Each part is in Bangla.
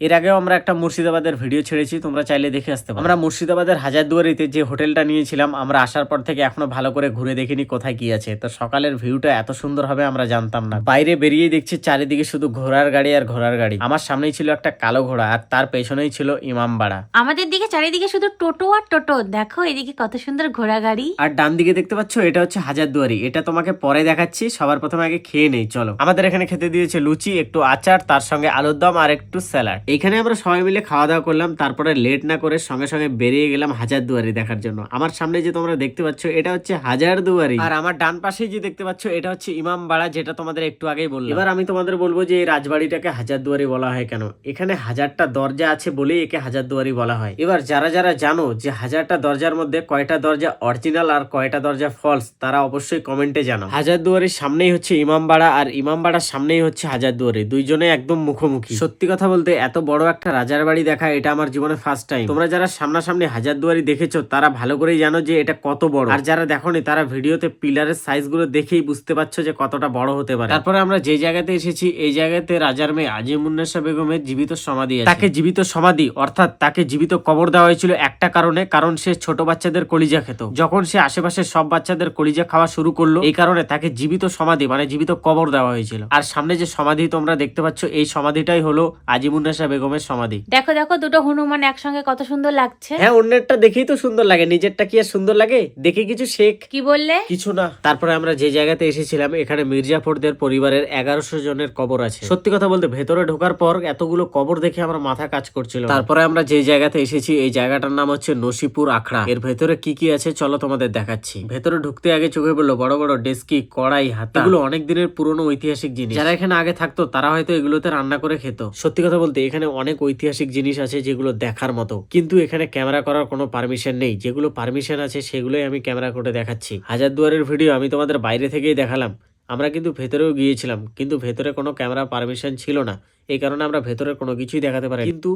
এর আগেও আমরা একটা মুর্শিদাবাদের ভিডিও ছেড়েছি তোমরা চাইলে দেখে আসতে পারো। আমরা মুর্শিদাবাদের হাজারদুয়ারিতে যে হোটেলটা নিয়েছিলাম আমরা আসার পর থেকে এখনও ভালো করে ঘুরে দেখিনি কোথায় কি আছে। তো সকালের ভিউটা এত সুন্দর হবে আমরা জানতাম না। বাইরে বেরিয়ে দেখছি চারিদিকে শুধু ঘোড়ার গাড়ি আর ঘোড়ার গাড়ি। আমার সামনেই ছিল একটা কালো ঘোড়া আর তার পেছনেই ছিল ইমামবাড়া। আমাদের দিকে চারিদিকে শুধু টোটো আর টোটো। দেখো এদিকে কত সুন্দর ঘোড়া গাড়ি। আর ডান দিকে দেখতে পাচ্ছ এটা হচ্ছে হাজারদুয়ারি। এটা তোমাকে পরে দেখাচ্ছি সবার প্রথমে আগে খেয়ে নেই চলো। আমাদের এখানে খেতে দিয়েছে লুচি একটু আচার তার সঙ্গে আলুর দম আর একটু স্যালাড। এখানে আমরা সবাই মিলে খাওয়া দাওয়া করলাম তারপরে লেট না করে সঙ্গে সঙ্গে বেরিয়ে গেলাম হাজারদুয়ারি দেখার জন্য। আমার সামনে যে তোমরা দেখতে পাচ্ছ এটা হচ্ছে হাজারদুয়ারি আর আমার ডান পাশেই যে দেখতে পাচ্ছ এটা হচ্ছে ইমামবাড়া যেটা তোমাদের একটু আগেই বললাম। এবার আমি তোমাদের বলব যে এই রাজবাড়িটাকে হাজারদুয়ারি বলা হয় কেন? এখানে হাজারটা দরজা আছে বলেই একে হাজারদুয়ারি বলা হয়। এবার যারা যারা জানো যে হাজারটা দরজার মধ্যে কয়টা দরজা অরিজিনাল আর কয়টা দরজা ফলস তারা অবশ্যই কমেন্টে জানো হাজারদুয়ারির সামনেই হচ্ছে ইমামবাড়া আর ইমামবাড়ার সামনেই হচ্ছে হাজারদুয়ারি দুইজনে একদম মুখোমুখি। সত্যি কথা বলতে এত বড় একটা রাজার বাড়ি দেখা, এটা আমার জীবনে ফার্স্ট টাইম তোমরা যারা সামনাসামনি হাজারদুয়ারি দেখেছ, তারা ভালো করেই জানো যে এটা কত বড়। আর যারা দেখোনি, তারা ভিডিওতে পিলারের সাইজগুলো দেখেই বুঝতে পারছ যে কতটা বড় হতে পারে। তারপরে আমরা যে জায়গাতে এসেছি, এই জায়গাতে রাজার মেয়ে আজিমুন্নেসা বেগমের জীবিত সমাধি তাকে জীবিত সমাধি, অর্থাৎ তাকে জীবিত কবর দেওয়া হয়েছিল একটা কারণে, কারণ সে ছোট বাচ্চাদের কলিজা খেত। যখন সে আশেপাশে সব বাচ্চাদের কলিজা খাওয়া শুরু করল, এই কারণে তাকে জীবিত সমাধি মানে জীবিত কবর দেওয়া হয়েছিল। আর সামনে যে সমাধি তোমরা দেখতে পাচ্ছ, এই সমাধিটাই হলো আজিমুন্নেসা বেগমের সমাধি। দেখো দেখো দুটো হনুমান একসঙ্গে কত সুন্দর লাগছে। হ্যাঁ অন্যেরটা দেখেই তো সুন্দর লাগে। নিজেরটা কি আর সুন্দর লাগে? দেখে কিছু শেখ। কি বললে? কিছু না। তারপরে আমরা যে জায়গাতে এসেছিলাম এখানে মির্জাফরদের পরিবারের এগারোশো জনের কবর আছে। সত্যি কথা বলতে ভেতরে ঢোকার পর এতগুলো কবর দেখে আমার মাথা কাজ করছিল। তারপরে আমরা যে জায়গাতে এসেছি এই জায়গাটার নাম হচ্ছে নসিপুর আখড়া। এর ভেতরে কি কি আছে চলো তোমাদের দেখাচ্ছি। ভেতরে ঢুকতে আগে চোখে পড়ল বড় বড় ডেস্কি কড়াই হাতা। এগুলো অনেক দিনের পুরনো ঐতিহাসিক জিনিস। যারা এখানে আগে থাকতো তারা হয়তো এগুলোতে রান্না করে খেত। সত্যি কথা বলতে এখানে অনেক ঐতিহাসিক জিনিস আছে যেগুলো দেখার মতো। কিন্তু এখানে ক্যামেরা করার কোনো পারমিশন নেই। যেগুলো পারমিশন আছে সেগুলোই আমি ক্যামেরা করে দেখাচ্ছি। হাজারদুয়ারের ভিডিও আমি তোমাদের বাইরে থেকেই দেখালাম। আমরা কিন্তু ভেতরেও গিয়েছিলাম, কিন্তু ভেতরে কোনো ক্যামেরা পারমিশন ছিল না। এই কারণে আমরা ভেতরে কোনো কিছুই দেখাতে পারি কিন্তু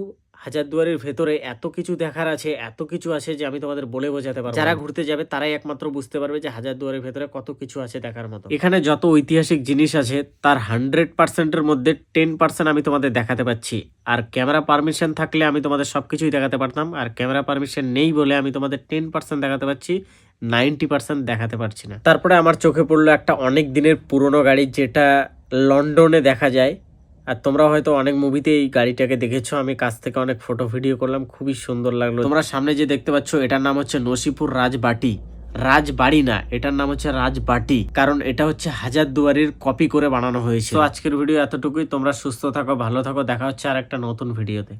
হাজারদুয়ারির ভেতরে এত কিছু দেখার আছে, এত কিছু আছে যে আমি তোমাদের বলে বোঝাতে পারব যারা ঘুরতে যাবে তারাই একমাত্র বুঝতে পারবে যে হাজারদুয়ারির ভেতরে কত কিছু আছে দেখার মতো। এখানে যত ঐতিহাসিক জিনিস আছে, তার হান্ড্রেড পার্সেন্টের মধ্যে টেন পার্সেন্ট আমি তোমাদের দেখাতে পাচ্ছি। আর ক্যামেরা পারমিশন থাকলে আমি তোমাদের সবকিছুই দেখাতে পারতাম। আর ক্যামেরা পারমিশন নেই বলে আমি তোমাদের টেন পার্সেন্ট দেখাতে পারছি নাইনটি পার্সেন্ট দেখাতে পারছি না। তারপরে আমার চোখে পড়ল একটা অনেক দিনের পুরনো গাড়ি যেটা লন্ডনে দেখা যায়। আর তোমরা হয়তো অনেক মুভিতে এই গাড়িটাকে দেখেছ। আমি কাছ থেকে অনেক ফটো ভিডিও করলাম। খুবই সুন্দর লাগল। তোমরা সামনে যে দেখতে পাচ্ছ, এটার নাম হচ্ছে নসিপুর রাজবাটি। রাজবাড়ি না, এটার নাম হচ্ছে রাজবাটি। কারণ এটা হচ্ছে হাজার দুয়ারির কপি করে বানানো হয়েছে। তো আজকের ভিডিও এতটুকুই। তোমরা সুস্থ থাকো, ভালো থাকো। দেখা হচ্ছে আর একটা নতুন ভিডিওতে